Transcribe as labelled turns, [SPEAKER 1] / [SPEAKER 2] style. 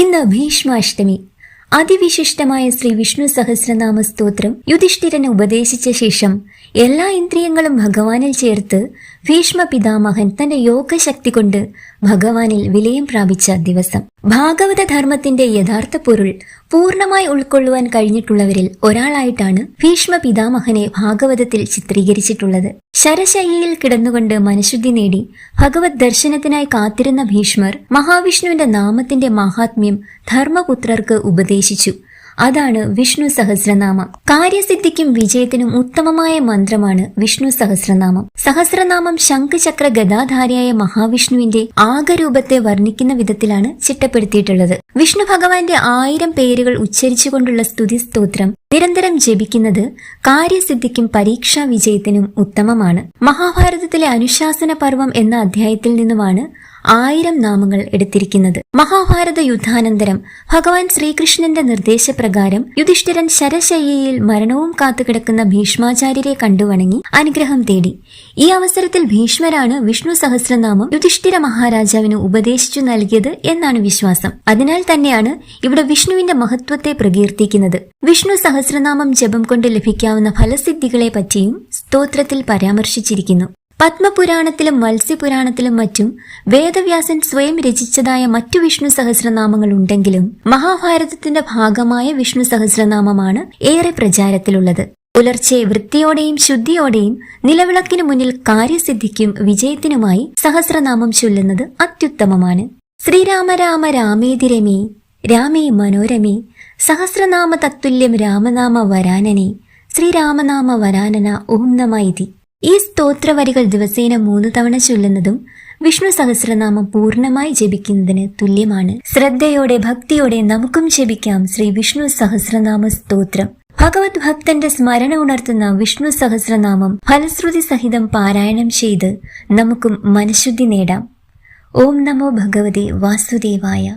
[SPEAKER 1] ഇന്ന് ഭീഷ്മാഷ്ടമി. അതിവിശിഷ്ടമായ ശ്രീ വിഷ്ണു സഹസ്രനാമ സ്തോത്രം യുധിഷ്ഠിരന് ഉപദേശിച്ച ശേഷം എല്ലാ ഇന്ദ്രിയങ്ങളും ഭഗവാനിൽ ചേർത്ത് ഭീഷ്മ പിതാമഹൻ തന്റെ യോഗശക്തി കൊണ്ട് ഭഗവാനിൽ വിലയം പ്രാപിച്ച ദിവസം. ഭാഗവത ധർമ്മത്തിന്റെ യഥാർത്ഥ പൊരുൾ പൂർണമായി ഉൾക്കൊള്ളുവാൻ കഴിഞ്ഞിട്ടുള്ളവരിൽ ഒരാളായിട്ടാണ് ഭീഷ്മ പിതാമഹനെ ഭാഗവതത്തിൽ ചിത്രീകരിച്ചിട്ടുള്ളത്. ശരശയ്യയിൽ കിടന്നുകൊണ്ട് മനഃശുദ്ധി നേടി ഭഗവത് ദർശനത്തിനായി കാത്തിരുന്ന ഭീഷ്മർ മഹാവിഷ്ണുവിന്റെ നാമത്തിന്റെ മഹാത്മ്യം ധർമ്മപുത്രർക്ക് ഉപദേശിച്ചു. അതാണ് വിഷ്ണു സഹസ്രനാമം. കാര്യസിദ്ധിക്കും വിജയത്തിനും ഉത്തമമായ മന്ത്രമാണ് വിഷ്ണു സഹസ്രനാമം. സഹസ്രനാമം ശംഖചക്ര ഗദാധാരിയായ മഹാവിഷ്ണുവിന്റെ ആകരൂപത്തെ വർണിക്കുന്ന വിധത്തിലാണ് ചിട്ടപ്പെടുത്തിയിട്ടുള്ളത്. വിഷ്ണു ഭഗവാന്റെ ആയിരം പേരുകൾ ഉച്ചരിച്ചുകൊണ്ടുള്ള സ്തുതി സ്തോത്രം നിരന്തരം ജപിക്കുന്നത് കാര്യസിദ്ധിക്കും പരീക്ഷാ വിജയത്തിനും ഉത്തമമാണ്. മഹാഭാരതത്തിലെ അനുശാസന പർവം എന്ന അധ്യായത്തിൽ നിന്നുമാണ് ആയിരം നാമങ്ങൾ എടുത്തിരിക്കുന്നത്. മഹാഭാരത യുദ്ധാനന്തരം ഭഗവാൻ ശ്രീകൃഷ്ണന്റെ നിർദ്ദേശപ്രകാരം യുധിഷ്ഠിരൻ ശരശയ്യയിൽ മരണവും കാത്തുകിടക്കുന്ന ഭീഷ്മാചാര്യരെ കണ്ടുവണങ്ങി അനുഗ്രഹം തേടി. ഈ അവസരത്തിൽ ഭീഷ്മരാണ് വിഷ്ണു സഹസ്രനാമം യുധിഷ്ഠിര മഹാരാജാവിന് ഉപദേശിച്ചു നൽകിയത് എന്നാണ് വിശ്വാസം. അതിനാൽ തന്നെയാണ് ഇവിടെ വിഷ്ണുവിന്റെ മഹത്വത്തെ പ്രകീർത്തിക്കുന്നത്. വിഷ്ണു സഹസ്രനാമം ജപം കൊണ്ട് ലഭിക്കാവുന്ന ഫലസിദ്ധികളെ പറ്റിയും സ്തോത്രത്തിൽ പരാമർശിച്ചിരിക്കുന്നു. പത്മപുരാണത്തിലും മത്സ്യപുരാണത്തിലും മറ്റും വേദവ്യാസൻ സ്വയം രചിച്ചതായ മറ്റു വിഷ്ണു സഹസ്രനാമങ്ങൾ ഉണ്ടെങ്കിലും മഹാഭാരതത്തിന്റെ ഭാഗമായ വിഷ്ണു സഹസ്രനാമമാണ് ഏറെ പ്രചാരത്തിലുള്ളത്. പുലർച്ചെ വൃത്തിയോടെയും ശുദ്ധിയോടെയും നിലവിളക്കിനു മുന്നിൽ കാര്യസിദ്ധിക്കും വിജയത്തിനുമായി സഹസ്രനാമം ചൊല്ലുന്നത് അത്യുത്തമമാണ്. ശ്രീരാമ രാമ രാമേതി രമേ രാമേ മനോരമേ സഹസ്രനാമ തത്തുല്യം രാമനാമ വരാനനെ ശ്രീരാമനാമ വരാനന ഓം നമ ഇതി. ഈ സ്തോത്രവരികൾ ദിവസേന മൂന്ന് തവണ ചൊല്ലുന്നതും വിഷ്ണു സഹസ്രനാമം പൂർണമായി ജപിക്കുന്നതിന് തുല്യമാണ്. ശ്രദ്ധയോടെ ഭക്തിയോടെ നമുക്കും ജപിക്കാം ശ്രീ വിഷ്ണു സഹസ്രനാമ സ്തോത്രം. ഭഗവത് ഭക്തന്റെ സ്മരണ ഉണർത്തുന്ന വിഷ്ണു സഹസ്രനാമം ഫലശ്രുതി സഹിതം പാരായണം ചെയ്ത് നമുക്കും മനഃശുദ്ധി നേടാം. ഓം നമോ ഭഗവതി വാസുദേവായ.